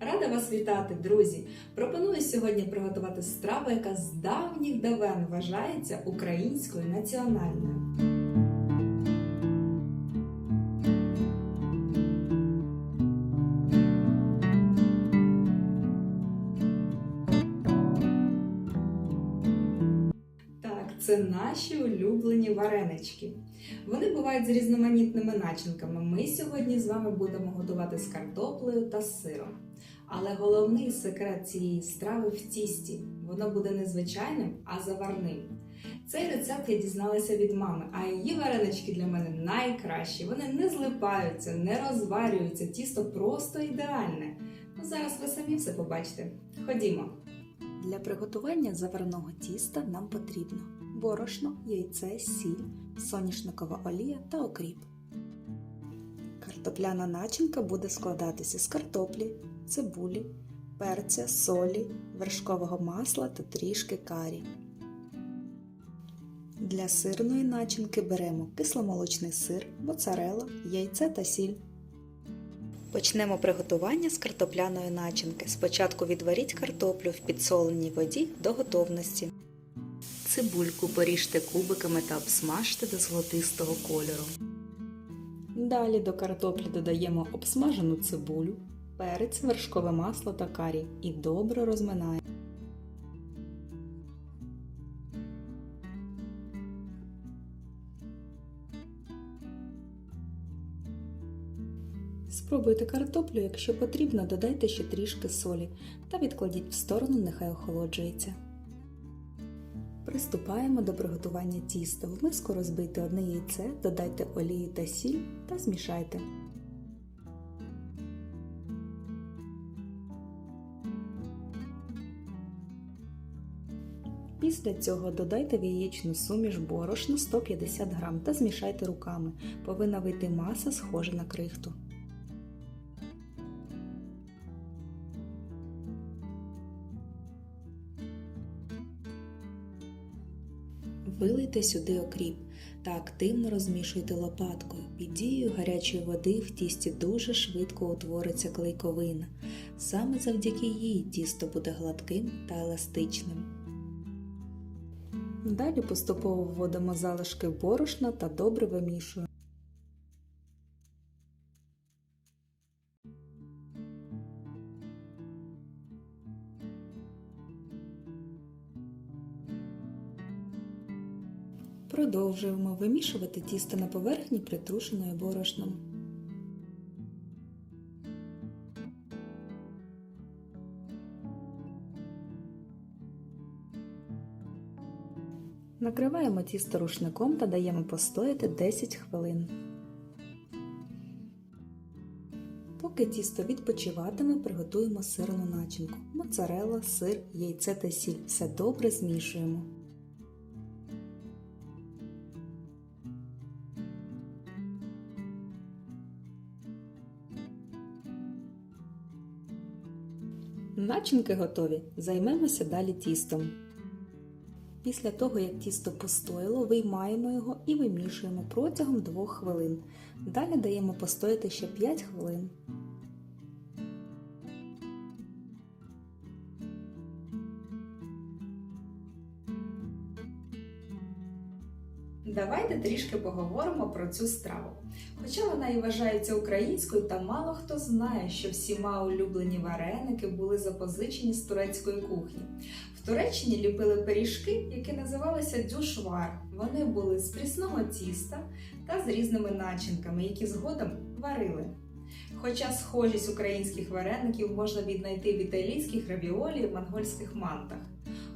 Рада вас вітати, друзі! Пропоную сьогодні приготувати страву, яка з давніх давен вважається українською національною. Так, це наші улюблені варенички. Вони бувають з різноманітними начинками. Ми сьогодні з вами будемо готувати з картоплею та сиром. Але головний секрет цієї страви в тісті. Воно буде не звичайним, а заварним. Цей рецепт я дізналася від мами, а її варенички для мене найкращі. Вони не злипаються, не розварюються, тісто просто ідеальне. Ну зараз ви самі все побачите. Ходімо. Для приготування заварного тіста нам потрібно борошно, яйце, сіль, соняшникова олія та окріп. Картопляна начинка буде складатися з картоплі, цибулі, перця, солі, вершкового масла та трішки карі. Для сирної начинки беремо кисломолочний сир, моцарелла, яйце та сіль. Почнемо приготування з картопляної начинки. Спочатку відваріть картоплю в підсоленій воді до готовності. Цибульку поріжте кубиками та обсмажте до золотистого кольору. Далі до картоплі додаємо обсмажену цибулю, перець, вершкове масло та карі і добре розминаємо. Спробуйте картоплю, якщо потрібно, додайте ще трішки солі та відкладіть в сторону, нехай охолоджується. Приступаємо до приготування тіста. В миску розбийте одне яйце, додайте олії та сіль та змішайте. Після цього додайте в яєчну суміш борошно 150 г та змішайте руками. Повинна вийти маса, схожа на крихту. Вилийте сюди окріп та активно розмішуйте лопаткою. Під дією гарячої води в тісті дуже швидко утвориться клейковина. Саме завдяки їй тісто буде гладким та еластичним. Далі поступово вводимо залишки борошна та добре вимішуємо. Продовжуємо вимішувати тісто на поверхні притрушеною борошном. Накриваємо тісто рушником та даємо постояти 10 хвилин. Поки тісто відпочиватиме, приготуємо сирну начинку. Моцарелла, сир, яйце та сіль. Все добре змішуємо. Начинки готові. Займемося далі тістом. Після того, як тісто постояло, виймаємо його і вимішуємо протягом 2 хвилин. Далі даємо постояти ще 5 хвилин. Давайте трішки поговоримо про цю страву. Хоча вона і вважається українською, та мало хто знає, що всіма улюблені вареники були запозичені з турецької кухні. В Туреччині ліпили пиріжки, які називалися дюшвар. Вони були з прісного тіста та з різними начинками, які згодом варили. Хоча схожість українських вареників можна віднайти в італійських равіолі і монгольських мантах.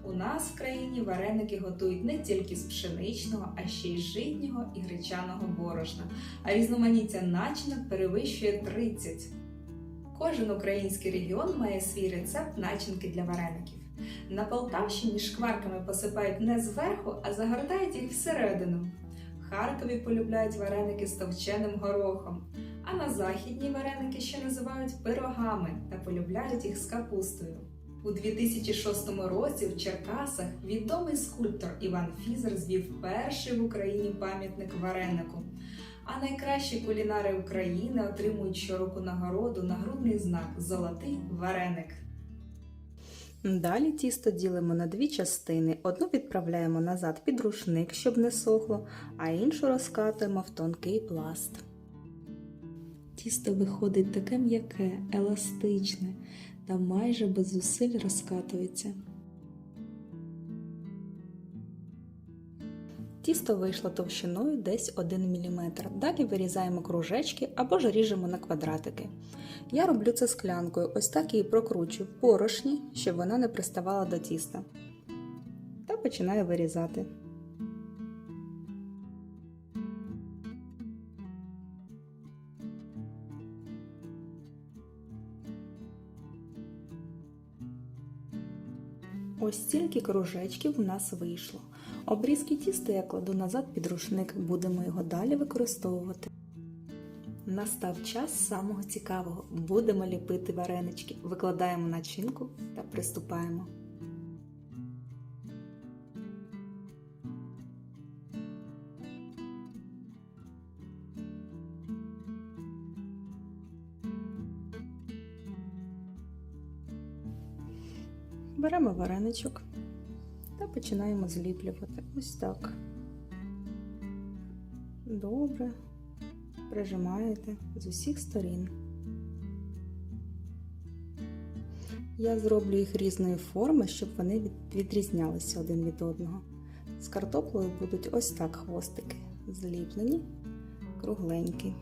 У нас в країні вареники готують не тільки з пшеничного, а ще й житнього і гречаного борошна, а різноманіття начинок перевищує 30. Кожен український регіон має свій рецепт начинки для вареників. На Полтавщині шкварками посипають не зверху, а загортають їх всередину. Харкові полюбляють вареники з товченим горохом, а на західні вареники ще називають пирогами та полюбляють їх з капустою. У 2006 році в Черкасах відомий скульптор Іван Фізер звів перший в Україні пам'ятник варенику. А найкращі кулінари України отримують щороку нагороду нагрудний знак Золотий вареник. Далі тісто ділимо на дві частини. Одну відправляємо назад під рушник, щоб не сохло, а іншу розкатуємо в тонкий пласт. Тісто виходить таке м'яке, еластичне та майже без зусиль розкатується. Тісто вийшло товщиною десь 1 мм. Далі вирізаємо кружечки або ж ріжемо на квадратики. Я роблю це склянкою, ось так її прокручую в порошні, щоб вона не приставала до тіста. Та починаю вирізати. Ось стільки кружечків в нас вийшло. Обрізки тіста я кладу назад під рушник, будемо його далі використовувати. Настав час самого цікавого. Будемо ліпити варенички. Викладаємо начинку та приступаємо. Беремо вареничок та починаємо зліплювати. Ось так. Добре прижимаєте з усіх сторін. Я зроблю їх різної форми, щоб вони відрізнялися один від одного. З картоплею будуть ось так хвостики, зліплені, кругленькі.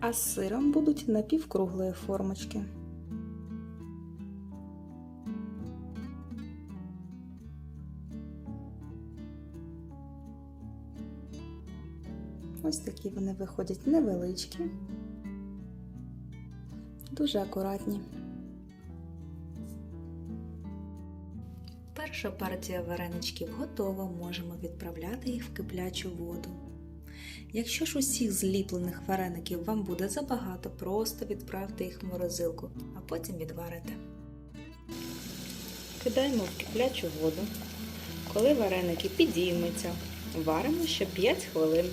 А з сиром будуть напівкруглої формочки. Ось такі вони виходять невеличкі, дуже акуратні. Перша партія вареничків готова, можемо відправляти їх в киплячу воду. Якщо ж усіх зліплених вареників вам буде забагато, просто відправте їх в морозилку, а потім відварите. Кидаємо в киплячу воду. Коли вареники підіймуться, варимо ще 5 хвилин.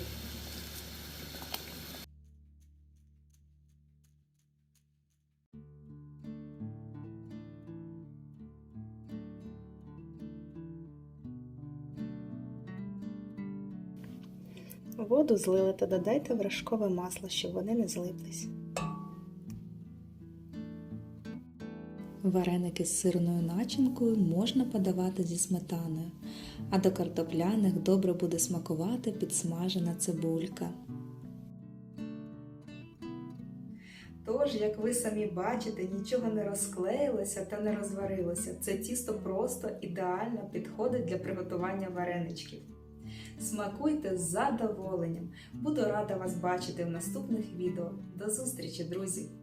Воду злили та додайте вершкове масло, щоб вони не злиплись. Вареники з сирною начинкою можна подавати зі сметаною, а до картопляних добре буде смакувати підсмажена цибулька. Тож, як ви самі бачите, нічого не розклеїлося та не розварилося. Це тісто просто ідеально підходить для приготування вареничків. Смакуйте з задоволенням. Буду рада вас бачити в наступних відео. До зустрічі, друзі!